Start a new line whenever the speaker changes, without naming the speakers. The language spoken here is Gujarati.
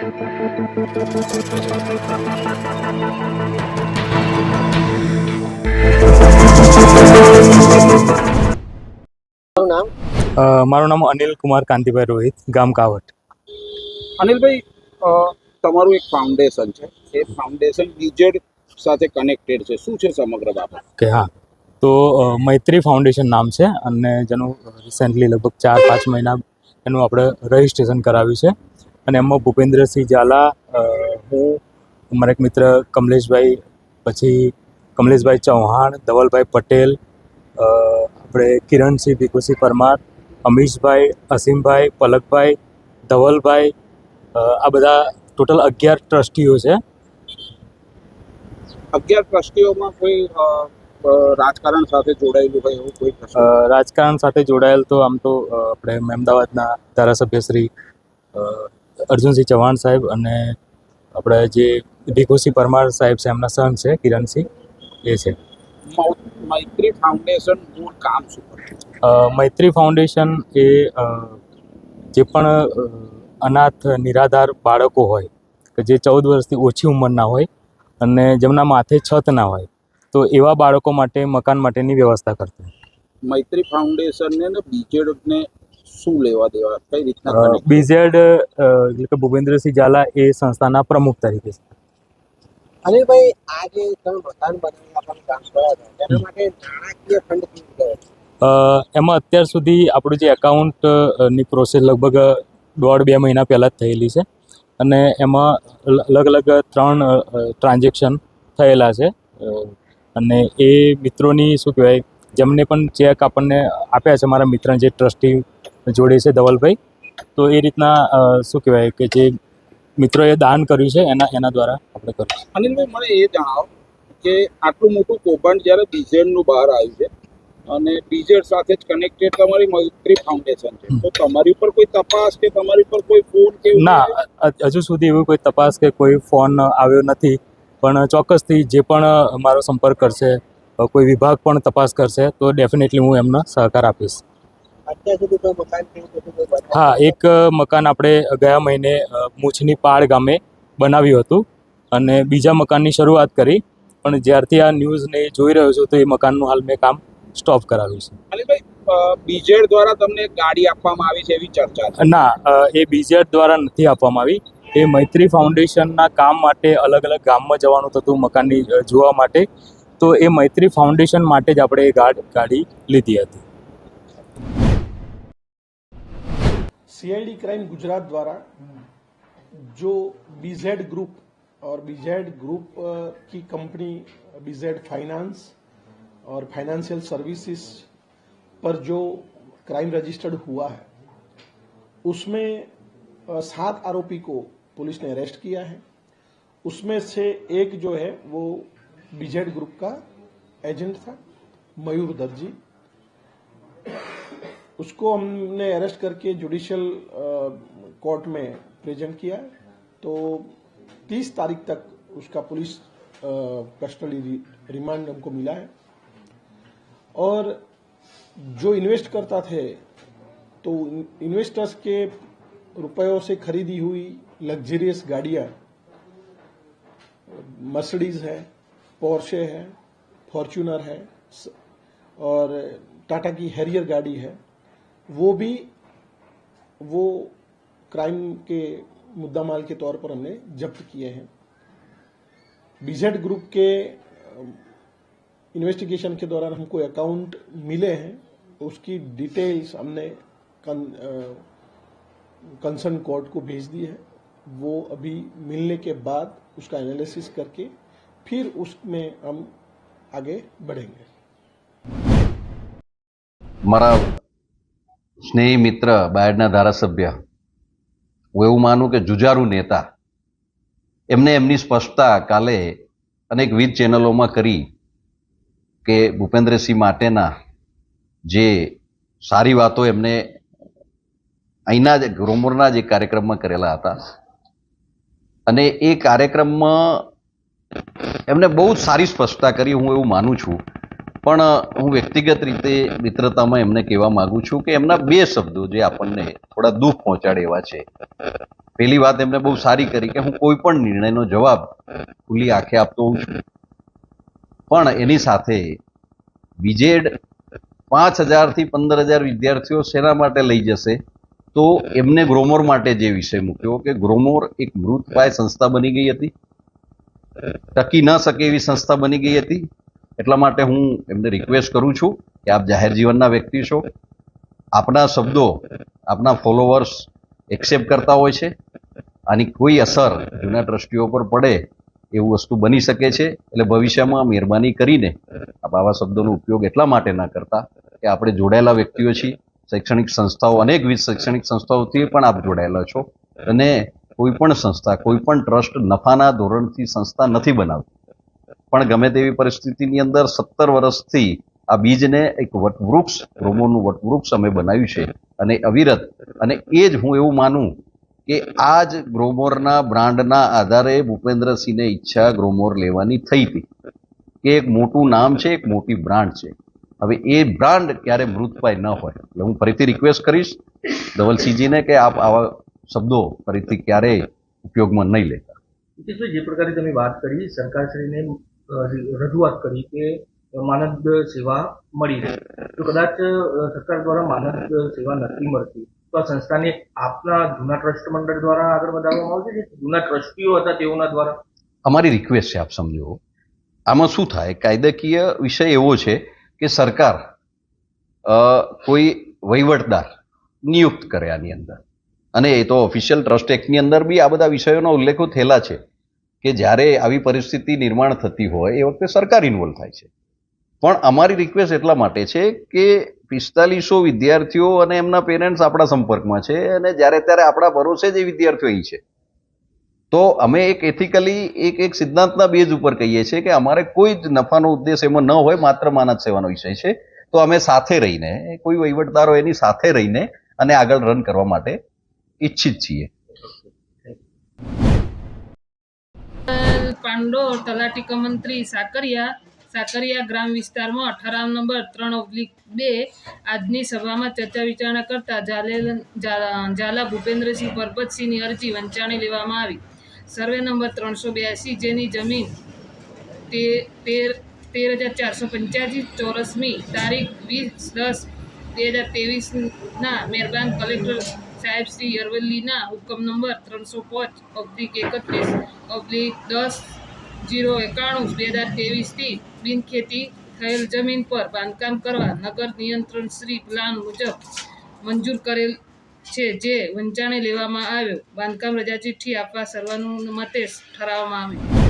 મારું નામ અનિલ કુમાર કાંતિભાઈ રોહિત ગામ કાવટ
અનિલભાઈ તમારું એક ફાઉન્ડેશન છે. એ ફાઉન્ડેશન બીજેડ સાથે કનેક્ટેડ છે. શું છે સમગ્ર બાબત?
કે હા. તો મૈત્રી ફાઉન્ડેશન નામ છે અને જેનું રિસેન્ટલી લગભગ ચાર પાંચ મહિના એનું આપણે રજિસ્ટ્રેશન કરાવ્યું છે. અને એમાં ભૂપેન્દ્રસિંહ ઝાલા હું મારા એક મિત્ર કમલેશભાઈ પછી કમલેશભાઈ ચૌહાણ ધવલભાઈ પટેલ આપણે કિરણસિંહ ભીખુસિંહ પરમાર અમીશભાઈ અસીમભાઈ પલકભાઈ ધવલભાઈ આ બધા ટોટલ અગિયાર ટ્રસ્ટીઓ છે.
અગિયાર ટ્રસ્ટીઓમાં કોઈ રાજકારણ સાથે જોડાયેલું હોય એવું કોઈ
રાજકારણ સાથે જોડાયેલ તો આમ તો આપણે અમદાવાદના ધારાસભ્ય શ્રી અર્જુનસિંહ ચૌહાણ સાહેબ અને આપણે જે ભીખુસિંહ પરમાર સાહેબ છે એમના સન છે કિરણસિંહ એ છે.
મૈત્રી ફાઉન્ડેશન મૂળ કામ શું
મૈત્રી ફાઉન્ડેશન એ જે પણ અનાથ નિરાધાર બાળકો હોય કે જે ચૌદ વર્ષથી ઓછી ઉંમરના હોય અને જેમના માથે છત ના હોય તો એવા બાળકો માટે મકાન માટેની વ્યવસ્થા કરતું
મૈત્રી ફાઉન્ડેશનને બીજેડને શું લેવા દેવા કઈ રીતના
બીઝેડ એટલે કે ભૂપેન્દ્રસિંહ ઝાલા એ સંસ્થાના પ્રમુખ તરીકે છે.
અનિલભાઈ આ જે તમે મકાન બનાવવા પણ કામ કર્યા છો તેના માટે નાણાકીય ફંડ કેવી ગયો
અ, એમાં અત્યાર સુધી આપણું જે એકાઉન્ટની પ્રોસેસ લગભગ દોઢ બે મહિના પહેલાં જ થયેલી છે. અને એમાં અલગ અલગ ત્રણ ટ્રાન્ઝેક્શન થયેલા છે. અને એ મિત્રોની શું કહેવાય જેમને પણ ચેક આપણને આપ્યા છે મારા મિત્ર જે ટ્રસ્ટી જોડે છે ધવલભાઈ. તો એ રીતના શું કહેવાય કે જે મિત્રોએ દાન કર્યું છે એના એના દ્વારા આપણે કર્યું છે.
અનિલભાઈ મને એ જણાવો કે આટલું મોટું કૌભાંડ જ્યારે બીજેડનું બહાર આવ્યું છે અને બીજેડ સાથે જ કનેક્ટેડ તમારી મૈત્રી ફાઉન્ડેશન છે તો તમારી ઉપર કોઈ તપાસ કે તમારી ઉપર કોઈ ફોન કે
ના હજુ સુધી એવી કોઈ તપાસ કે કોઈ ફોન આવ્યો નથી પણ ચોક્કસથી જે પણ મારો સંપર્ક કરશે કોઈ વિભાગ પણ તપાસ કરશે તો ડેફિનેટલી હું એમને સહકાર આપીશ. હા એક મકાન આપણે ગયા મહિને મૂછની પાળ ગામે બનાવ્યું હતું અને બીજા મકાનની શરૂઆત કરી. પણ જ્યારથી આ ન્યૂઝને જોઈ રહ્યો છું તો એ મકાનનું હાલ મેં કામ સ્ટોપ કરાવ્યું છે.
બીજેડ દ્વારા તમને ગાડી આપવામાં આવી છે એવી ચર્ચા
ના એ બીજેડ દ્વારા નથી આપવામાં આવી. એ મૈત્રી ફાઉન્ડેશનના કામ માટે અલગ અલગ ગામમાં જવાનું થતું મકાનની જોવા માટે. તો એ મૈત્રી ફાઉન્ડેશન માટે જ આપણે એ ગાડી લીધી હતી.
सीआईडी क्राइम गुजरात द्वारा जो बीजेड ग्रुप और बीजेड ग्रुप की कंपनी बीजेड फाइनेंस और फाइनेंशियल सर्विसेज़ पर जो क्राइम रजिस्टर्ड हुआ है, उसमें सात आरोपी को पुलिस ने अरेस्ट किया है। उसमें से एक जो है, वो बीजेड ग्रुप का एजेंट था, मयूर दर्जी उसको हमने अरेस्ट करके जुडिशियल कोर्ट में प्रेजेंट किया तो 30 तारीख तक उसका पुलिस कस्टडी रिमांड हमको मिला है। और जो इन्वेस्ट करता थे तो इन्वेस्टर्स के रुपयों से खरीदी हुई लग्जरियस गाड़ियाँ मर्सिडीज है पोर्शे है फॉर्च्यूनर है और टाटा की हैरियर गाड़ी है वो भी, वो क्राइम के मुद्दा माल के तौर पर हमने जब्त किए हैं। बीजेड ग्रुप के इन्वेस्टिगेशन के दौरान हमको अकाउंट मिले हैं। उसकी डिटेल्स हमने कंसर्न कोर्ट को भेज दी है। वो अभी मिलने के बाद उसका एनालिसिस करके फिर उसमें हम आगे बढ़ेंगे।
સ્નેહી મિત્ર બાયડના ધારાસભ્ય. હું એવું માનું કે જુજારુ નેતા. એમને એમની સ્પષ્ટતા કાલે અનેક વિવિધ ચેનલોમાં કરી કે ભૂપેન્દ્રસિંહ માટેના જે સારી વાતો એમને અહીંના જ ગ્રોમોરના જે કાર્યક્રમમાં કરેલા હતા. અને એ કાર્યક્રમમાં એમને બહુ જ સારી સ્પષ્ટતા કરી. હું એવું માનું છું પણ હું વ્યક્તિગત રીતે મિત્રતામાં એમને કહેવા માંગુ છું કે એમના બે શબ્દો જે આપણને થોડા દુઃખ પહોંચાડે એવા છે. પહેલી વાત એમને બહુ સારી કરી કે હું કોઈ પણ નિર્ણયનો જવાબ ખુલ્લી આંખે આપતો હોઉં છું. પણ એની સાથે બીજેડ પાંચ હજારથી પંદર હજાર વિદ્યાર્થીઓ શેના માટે લઈ જશે તો એમને ગ્રોમોર માટે જે વિષય મૂક્યો કે ગ્રોમોર એક મૃતપાય સંસ્થા બની ગઈ હતી. ટકી ન શકે એવી સંસ્થા બની ગઈ હતી. એટલા માટે હું એમને રિક્વેસ્ટ કરું છું કે આપ જાહેર જીવનના વ્યક્તિ છો. આપના શબ્દો, આપના ફોલોવર્સ એક્સેપ્ટ કરતા હોય છે. આની કોઈ અસર જૂના ટ્રસ્ટીઓ પર પડે એવું વસ્તુ બની શકે છે. એટલે ભવિષ્યમાં મહેરબાની કરીને આપ આવા શબ્દોનો ઉપયોગ એટલા માટે ના કરતા કે આપણે જોડાયેલા વ્યક્તિઓ છીએ. શૈક્ષણિક સંસ્થાઓ, અનેકવિધ શૈક્ષણિક સંસ્થાઓથી પણ આપ જોડાયેલા છો. અને કોઈ પણ સંસ્થા, કોઈ પણ ટ્રસ્ટ નફાના ધોરણથી સંસ્થા નથી બનાવતી. પણ ગમે તેવી પરિસ્થિતિની અંદર સત્તર વર્ષથી આ બીજને એક વટવૃક્ષ, રોમોનું વટવૃક્ષ અમે બનાવ્યું છે. અને અવિરત, અને એ જ હું એવું માનું કે આ જ ગ્રોમોરના બ્રાન્ડના આધારે ભૂપેન્દ્રસિંહને ઈચ્છા ગ્રોમોર લેવાની થઈ હતી કે એક મોટું નામ છે, એક મોટી બ્રાન્ડ છે. હવે એ બ્રાન્ડ ક્યારે મૃતપાય ન હોય, એટલે હું ફરીથી રિક્વેસ્ટ કરીશ ધવલસિંહજીને કે આપ આવા શબ્દો ફરીથી ક્યારેય ઉપયોગમાં નહીં લેતા.
જે પ્રકારે તમે વાત કરી, સરકારશ્રીને રજૂઆત કરી કે માનદ સેવા મળી રહે. તો કદાચ સરકાર દ્વારા માનદ સેવા નથી મળતી. તો આ સંસ્થાને આપના જૂના ટ્રસ્ટ મંડળ દ્વારા આગળ વધારવામાં આવશે કે જૂના ટ્રસ્ટીઓ હતા તેઓના દ્વારા?
અમારી રિક્વેસ્ટ છે, આપ સમજો. આમાં શું થાય? કાયદાકીય વિષય એવો છે કે સરકાર કોઈ વહીવટદાર નિયુક્ત કરે આની અંદર. અને એ તો ઓફિશિયલ ટ્રસ્ટ એક્ટની અંદર બી આ બધા વિષયોના ઉલ્લેખો થયેલા છે. કે જ્યારે આવી પરિસ્થિતિ નિર્માણ થતી હોય, એ વખતે સરકાર ઇન્વોલ્વ થાય છે. પણ અમારી રિક્વેસ્ટ એટલા માટે છે કે પિસ્તાલીસો વિદ્યાર્થીઓ અને એમના પેરેન્ટ્સ આપણા સંપર્કમાં છે અને જ્યારે ત્યારે આપણા ભરોસે જ વિદ્યાર્થીઓ અહીં છે. તો અમે એક એથિકલી એક એક સિદ્ધાંતના બેઝ ઉપર કહીએ છીએ કે અમારે કોઈ જ નફાનો ઉદ્દેશ એમાં ન હોય, માત્ર માનવ સેવાનો વિષય છે. તો અમે સાથે રહીને, કોઈ વહીવટદારો એની સાથે રહીને અને આગળ રન કરવા માટે ઈચ્છિત છીએ.
પાંડોર તલાટી મંત્રી સાકરિયા સાકરિયા ગ્રામ વિસ્તારમાં અઠારામ નંબર ત્રણ ઓબ્લિક બે આજની સભામાં ચર્ચા વિચારણા કરતા જાલેલ ઝાલા ભૂપેન્દ્રસિંહ પરબતસિંહની અરજી વંચાણી લેવામાં આવી. સર્વે નંબર ત્રણસો બ્યાસી જેની જમીન તેર તેર હજાર ચારસો પંચ્યાસી ચોરસમી તારીખ વીસ દસ બે હજાર ત્રેવીસના મહેરબાન કલેક્ટર સાહેબ શ્રી અરવલ્લીના હુકમ નંબર ત્રણસો પાંચ ઓબ્લિક એકત્રીસ ઓબ્લિક દસ જીરો એકાણું બે હજાર ત્રેવીસથી બિનખેતી થયેલ જમીન પર બાંધકામ કરવા નગર નિયંત્રણ શ્રી પ્લાન મુજબ મંજૂર કરેલ છે જે વંચાણે લેવામાં આવ્યો. બાંધકામ રજા ચિઠ્ઠી આપવા સર્વાનુમતે ઠરાવવામાં આવ્યું